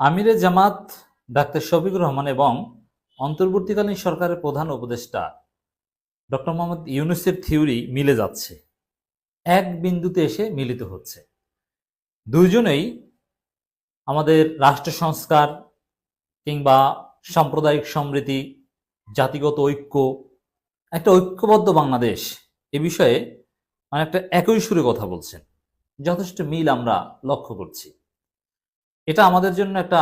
আমিরে জামাত, ডাক্তার শফিকুর রহমান এবং অন্তর্বর্তীকালীন সরকারের প্রধান উপদেষ্টা ডক্টর মোহাম্মদ ইউনুসের থিওরি মিলে যাচ্ছে। এক বিন্দুতে এসে মিলিত হচ্ছে। দুইজনেই আমাদের রাষ্ট্র সংস্কার কিংবা সাম্প্রদায়িক সমৃদ্ধি, জাতিগত ঐক্য, একটা ঐক্যবদ্ধ বাংলাদেশ এ বিষয়ে অনেকটা একই সুরে কথা বলছেন। যথেষ্ট মিল আমরা লক্ষ্য করছি। এটা আমাদের জন্য একটা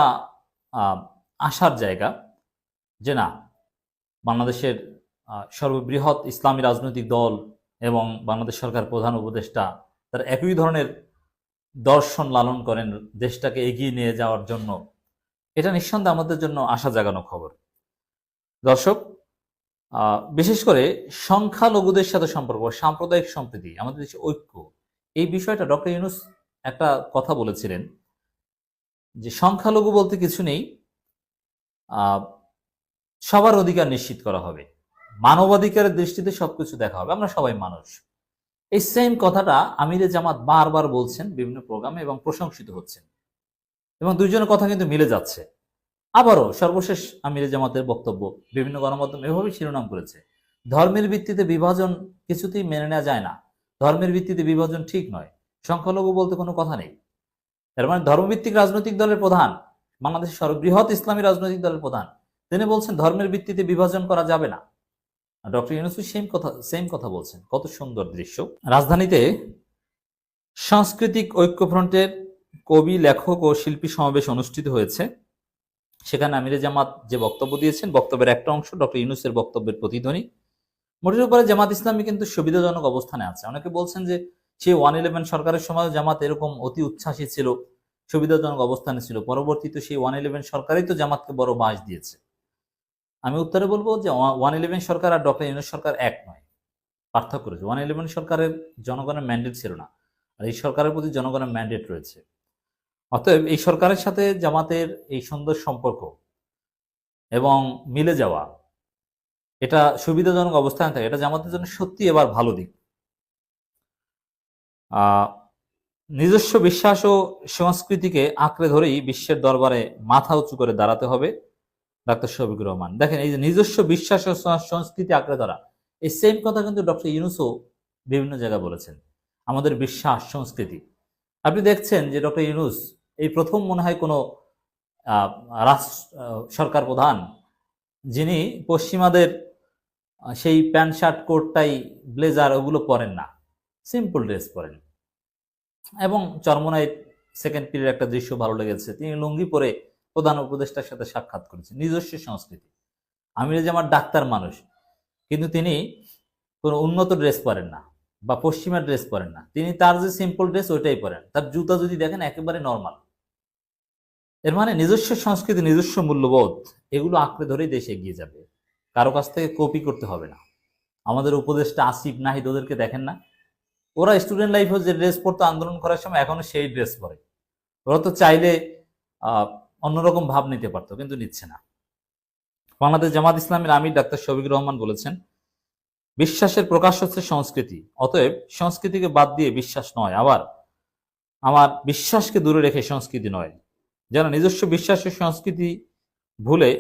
আশার জায়গা যে না, বাংলাদেশের সর্ববৃহৎ ইসলামী রাজনৈতিক দল এবং বাংলাদেশ সরকার প্রধান উপদেষ্টা তারা একই ধরনের দর্শন লালন করেন দেশটাকে এগিয়ে নিয়ে যাওয়ার জন্য। এটা নিঃসন্দেহে আমাদের জন্য আশা জাগানো খবর। দর্শক বিশেষ করে সংখ্যালঘুদের সাথে সম্পর্ক, সাম্প্রদায়িক সম্প্রীতি, আমাদের দেশে ঐক্য, এই বিষয়টা ডক্টর ইউনুস একটা কথা বলেছিলেন। যে সংখ্যালঘু বলতে কিছু নেই সবার অধিকার নিশ্চিত করা হবে। মানবাধিকারের দৃষ্টিতে সবকিছু দেখা হবে। আমরা সবাই মানুষ। এই সেম কথাটা আমিরে জামাত বারবার বলছেন বিভিন্ন প্রোগ্রামে এবং প্রশংসিত হচ্ছেন। এবং দুইজনের কথা কিন্তু মিলে যাচ্ছে। আবারও সর্বশেষ আমিরে জামাতের বক্তব্য, বিভিন্ন গণমাধ্যম এভাবেই শিরোনাম করেছে। ধর্মের ভিত্তিতে বিভাজন কিছুতেই মেনে নেওয়া যায় না। ধর্মের ভিত্তিতে বিভাজন ঠিক নয়। সংখ্যালঘু বলতে কোনো কথা নেই। এর মানে ধর্মভিত্তিক রাজনৈতিক দলের প্রধান, বাংলাদেশের সর্ববৃহৎ ইসলামী রাজনৈতিক দলের প্রধান। তিনি বলছেন, ধর্মের ভিত্তিতে বিভাজন করা যাবে না। ডক্টর ইউনুসু সেম কথা সেম কথা বলছেন। কত সুন্দর দৃশ্য। রাজধানীতে সাংস্কৃতিক ঐক্যফ্রন্টের কবি, লেখক ও শিল্পী সমাবেশ অনুষ্ঠিত হয়েছে। সেখানে আমিরে জামাত যে বক্তব্য দিয়েছেন, বক্তব্যের একটা অংশ ডক্টর ইউনুসের বক্তব্যের প্রতিধ্বনি। মোটের উপরে জামাত ইসলামী কিন্তু সুবিধাজনক অবস্থানে আছে। অনেকে বলছেন যে সেই ওয়ান ইলেভেন সরকারের সময় জামাত এরকম অতি উচ্ছ্বাসী ছিল, সুবিধাজনক অবস্থানে ছিল। পরবর্তীতে সেই ওয়ান ইলেভেন সরকারই তো জামাতকে বড় বাস দিয়েছে। আমি উত্তরে বলব যে ওয়ান ইলেভেন সরকার আর ডক্টর ইউনুস সরকার এক নয়, পার্থক্য রয়েছে। ওয়ান ইলেভেন সরকারের জনগণের ম্যান্ডেট ছিল না, আর এই সরকারের প্রতি জনগণের ম্যান্ডেট রয়েছে। অতএব এই সরকারের সাথে জামাতের এই সুন্দর সম্পর্ক এবং মিলে যাওয়া, এটা সুবিধাজনক অবস্থানে থাকে। এটা জামাতের জন্য সত্যি এবার ভালো দিক। নিজস্ব বিশ্বাস ও সংস্কৃতিকে আঁকড়ে ধরেই বিশ্বের দরবারে মাথা উঁচু করে দাঁড়াতে হবে, ডাক্তার শফিকুর রহমান। দেখেন, এই যে নিজস্ব বিশ্বাস ও সংস্কৃতি আঁকড়ে ধরা, এই সেম কথা কিন্তু ডক্টর ইউনুসও বিভিন্ন জায়গায় বলেছেন, আমাদের বিশ্বাস, সংস্কৃতি। আপনি দেখছেন যে ডক্টর ইউনুস এই প্রথম মনে হয় কোনো রাষ্ট্র সরকার প্রধান, যিনি পশ্চিমাদের সেই প্যান্ট, শার্ট, কোটটাই, ব্লেজার ওগুলো পরেন না। সিম্পল ড্রেস পরেন। এবং চরমনায় সেকেন্ড পিরিয়ড একটা দৃশ্য ভালো লেগেছে। তিনি লুঙ্গি পরে প্রধান উপদেষ্টার সাথে সাক্ষাৎ করেছেন। নিজস্ব সংস্কৃতি। আমি যে আমার ডাক্তার মানুষ, কিন্তু তিনি কোনো উন্নত ড্রেস পরেন না বা পশ্চিমা ড্রেস পরেন না। তিনি তার যে সিম্পল ড্রেস ওইটাই পরেন। তার জুতা যদি দেখেন, একেবারে নর্মাল এর মানে নিজস্ব সংস্কৃতি, নিজস্ব মূল্যবোধ, এগুলো আঁকড়ে ধরেই দেশে এগিয়ে যাবে। কারও কাছ থেকে কপি করতে হবে না। আমাদের উপদেশটা আসিফ নাহিদ ওদেরকে দেখেন না? ওরা স্টুডেন্ট লাইফে যে ড্রেস পরতো, আন্দোলন করার সময় এখনও সেই ড্রেস পরে। ওরা তো চাইলে অন্যরকম ভাব নিতে পারতো, কিন্তু নিচ্ছে না। বাংলাদেশ জামাত ইসলামের আমির ডাক্তার শফিকুর রহমান বলেছেন, বিশ্বাসের প্রকাশ হচ্ছে সংস্কৃতি, অতএব সংস্কৃতিকে বাদ দিয়ে বিশ্বাস নয়। আবার, আমার বিশ্বাসকে দূরে রেখে সংস্কৃতি নয়। যারা নিজস্ব বিশ্বাসের সংস্কৃতি ভুলে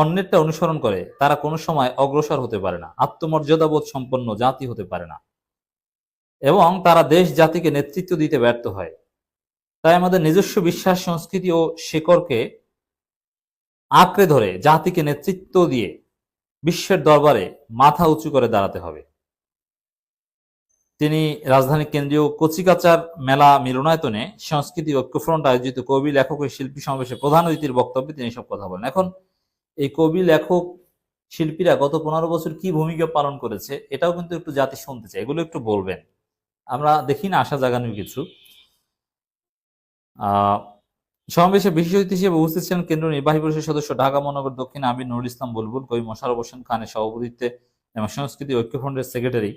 অন্যেরটা অনুসরণ করে, তারা কোনো সময় অগ্রসর হতে পারে না। আত্মমর্যাদাবোধ সম্পন্ন জাতি হতে পারে না। এবং তারা দেশ জাতিকে নেতৃত্ব দিতে ব্যর্থ হয়। তাই আমাদের নিজস্ব বিশ্বাস, সংস্কৃতি ও শেকড়কে আঁকড়ে ধরে জাতিকে নেতৃত্ব দিয়ে বিশ্বের দরবারে মাথা উঁচু করে দাঁড়াতে হবে। তিনি রাজধানী কেন্দ্রীয় কচিকাচার মেলা মিলনায়তনে সংস্কৃতি ঐক্যফ্রন্ট আয়োজিত কবি, লেখক ও শিল্পী সমাবেশে প্রধান অতিথির বক্তব্যে তিনি সব কথা বলেন। এখন এই কবি, লেখক, শিল্পীরা গত পনেরো বছর কি ভূমিকা পালন করেছে, এটাও কিন্তু একটু জাতি শুনতে চায়, এগুলো একটু বলবেন। আমরা দেখি না আশা জাগানোর কিছু। সমাবেশে বিশেষ অতিথি হিসেবে উপস্থিত ছিলেন কেন্দ্রীয় নির্বাহী পরিষদ সদস্য ঢাকা মহানগর দক্ষিণ আমির নুরুল ইসলাম বুলবুল, কবি মোশারফ হোসেন খানের সভাপতিত্বে এবং সংস্কৃতি ঐক্যফ্রন্টের সেক্রেটারি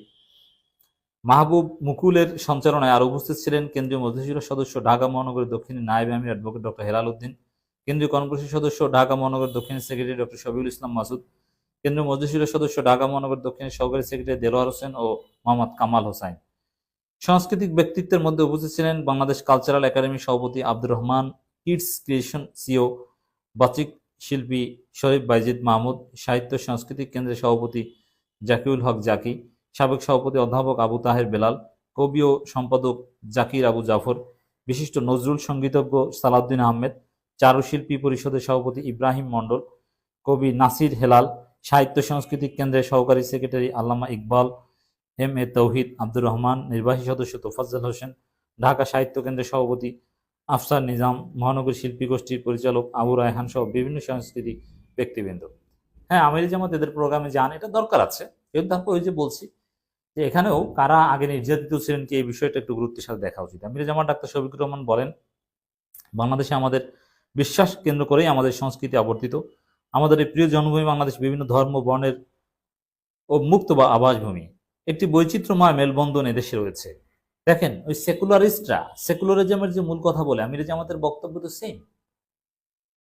মাহবুব মুকুলের সঞ্চালনায় আরও উপস্থিত ছিলেন কেন্দ্রীয় মধ্যশিরা সদস্য ঢাকা মহানগরের দক্ষিণী নায়েব আমির, অ্যাডভোকেট ডক্টর হেলাল উদ্দিন, কেন্দ্রীয় কর্মপরিষদ সদস্য ঢাকা মহানগর দক্ষিণের সেক্রেটারি ডক্টর শফিউল ইসলাম মাসুদ, কেন্দ্রীয় মধ্যশিরা সদস্য ঢাকা মহানগর দক্ষিণের সহকারী সেক্রেটারি দেলোয়ার হোসেন ও মোহাম্মদ কামাল হোসাইন। সাংস্কৃতিক ব্যক্তিত্বের মধ্যে উপস্থিত ছিলেন বাংলাদেশ কালচারাল একাডেমির সভাপতি Abdur Rahman kids creation CEO বাচিক শিল্পী শরীফ বাইজিদ মাহমুদ, সাহিত্য সাংস্কৃতিক কেন্দ্রের সভাপতি জাকিউল হক জাকি, সাবেক সভাপতি অধ্যাপক আবু তাহের বেলাল, কবি ও সম্পাদক জাকির আবু জাফর, বিশিষ্ট নজরুল সঙ্গীতজ্ঞ সালাউদ্দিন আহমেদ চারুশিল্পী পরিষদের সভাপতি ইব্রাহিম মণ্ডল, কবি নাসির হেলাল, সাহিত্য সাংস্কৃতিক কেন্দ্রের সহকারী secretary Allama Iqbal M A Tauhid Abdur Rahman, নির্বাহী সদস্য তোফাজ্জল হোসেন, ঢাকা সাহিত্য কেন্দ্রের সভাপতি আফসার নিজাম, মহানগর শিল্পী গোষ্ঠীর পরিচালক আবু রায়হান সহ বিভিন্ন সংস্কৃতি ব্যক্তিবৃন্দ। হ্যাঁ আমির জামাত এদের প্রোগ্রামে যান, এটা দরকার আছে। কিন্তু তারপর ওই যে বলছি যে এখানেও কারা আগে নির্যাতিত ছিলেন কি, এই বিষয়টা একটু গুরুত্বের সাথে দেখা উচিত। আমির জামাত ডাক্তার শফিকুর রহমান বলেন, বাংলাদেশে আমাদের বিশ্বাস কেন্দ্র করেই আমাদের সংস্কৃতি আবর্তিত। আমাদের এই প্রিয় জন্মভূমি বাংলাদেশ বিভিন্ন ধর্ম, বর্ণের ও মুক্ত বা আবাসভূমি। একটি বৈচিত্র্যময় মেলবন্ধন এদেশে রয়েছে। দেখেন, ওই সেকুলারিস্টরা, সেকুলারিজমের যে মূল কথা বলে, আমির জামাতের বক্তব্য তো সেম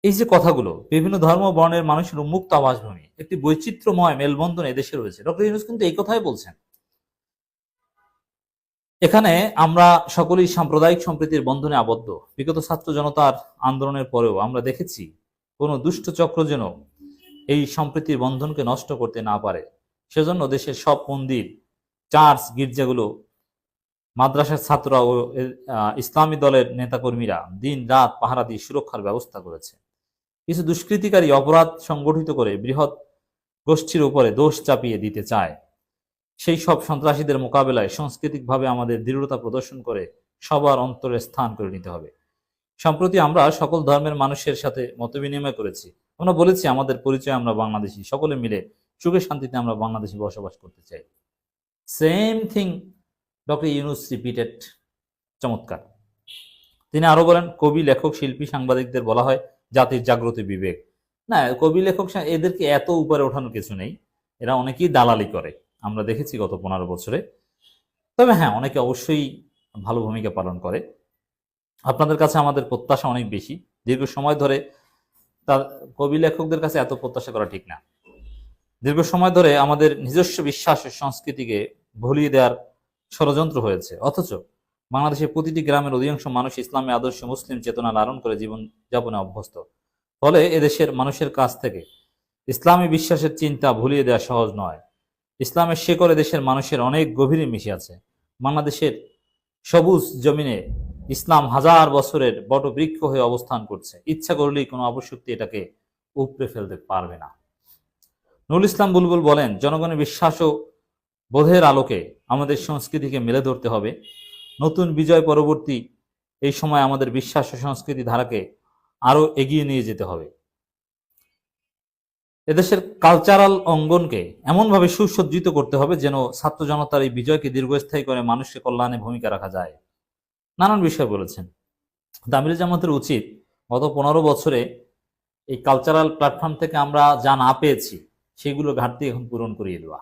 এই যে কথাগুলো, বিভিন্ন ধর্ম, বর্ণের মানুষের উন্মুক্ত আবাসভূমি, একটি বৈচিত্র্যময় মেলবন্ধন এদেশে রয়েছে। ডক্টর ইউনুস কিন্তু এই কথাই বলছেন। এখানে আমরা সকলেই সাম্প্রদায়িক সম্প্রীতির বন্ধনে আবদ্ধ। বিগত ছাত্র জনতার আন্দোলনের পরেও আমরা দেখেছি, কোনো দুষ্ট চক্র যেন এই সম্প্রীতির বন্ধনকে নষ্ট করতে না পারে। সেজন্য দেশের সব মন্দির চার্চ, গির্জাগুলো, মাদ্রাসার ছাত্ররা ও ইসলামী দলের নেতাকর্মীরা দিন রাত পাহারা দিয়ে সুরক্ষার ব্যবস্থা করেছে। কিছু দুষ্কৃতিকারী অপরাধ সংগঠিত করে বৃহৎ গোষ্ঠীর উপরে দোষ চাপিয়ে দিতে চায়। সেই সব সন্ত্রাসীদের মোকাবেলায় সাংস্কৃতিকভাবে আমাদের দৃঢ়তা প্রদর্শন করে সবার অন্তরে স্থান করে নিতে হবে। সম্প্রতি আমরা সকল ধর্মের মানুষের সাথে মতবিনিময় করেছি। আমরা বলেছি, আমাদের পরিচয় আমরা বাংলাদেশি। সকলে মিলে সুখে শান্তিতে আমরা বাংলাদেশে বসবাস করতে চাই। Same thing doctor Yunus repeated চমৎকার। তিনি আরও বলেন, কবি, লেখক, শিল্পী, সাংবাদিকদের বলা হয় জাতির জাগ্রত বিবেক। না, কবি, লেখক এদেরকে এত উপরে ওঠানোর কিছু নেই। এরা অনেকেই দালালি করে। আমরা দেখেছি গত পনেরো বছরে। তবে হ্যাঁ অনেকে অবশ্যই ভালো ভূমিকা পালন করে। আপনাদের কাছে আমাদের প্রত্যাশা অনেক বেশি। দীর্ঘ সময় ধরে তার কবি, লেখকদের কাছে এত প্রত্যাশা করা ঠিক না। দীর্ঘ সময় ধরে আমাদের নিজস্ব বিশ্বাস ও সংস্কৃতিকে ভুলিয়ে দেওয়ার ষড়যন্ত্র হয়েছে। অথচ বাংলাদেশের প্রতিটি গ্রামের অধিকাংশ মানুষ ইসলামী আদর্শ মুসলিম চেতনা লালন করে জীবন যাপনে অভ্যস্ত। ফলে এদেশের মানুষের কাছ থেকে ইসলামী বিশ্বাসের চিন্তা ভুলিয়ে দেওয়া সহজ নয়। ইসলামের শেকড়ে দেশের মানুষের অনেক গভীরে মিশে আছে। বাংলাদেশের সবুজ জমিনে ইসলাম হাজার বছরের বটবৃক্ষ হয়ে অবস্থান করছে। ইচ্ছা করলেই কোনো অবশক্তি এটাকে উপড়ে ফেলতে পারবে না। নুরুল ইসলাম বুলবুল বলেন, জনগণের বিশ্বাস ও বোধের আলোকে আমাদের সংস্কৃতিকে মেলে ধরতে হবে। নতুন বিজয় পরবর্তী এই সময় আমাদের বিশ্বাস ও সংস্কৃতি ধারাকে আরও এগিয়ে নিয়ে যেতে হবে। এদেশের কালচারাল অঙ্গনকে এমনভাবে সুসজ্জিত করতে হবে যেন ছাত্র জনতার এই বিজয়কে দীর্ঘস্থায়ী করে মানুষের কল্যাণে ভূমিকা রাখা যায়। নানান বিষয় বলেছেন। দামির জামাতের উচিত গত পনেরো বছরে এই কালচারাল প্ল্যাটফর্ম থেকে আমরা যা না পেয়েছি সেগুলো ঘাটতি এখন পূরণ করিয়ে দেওয়া।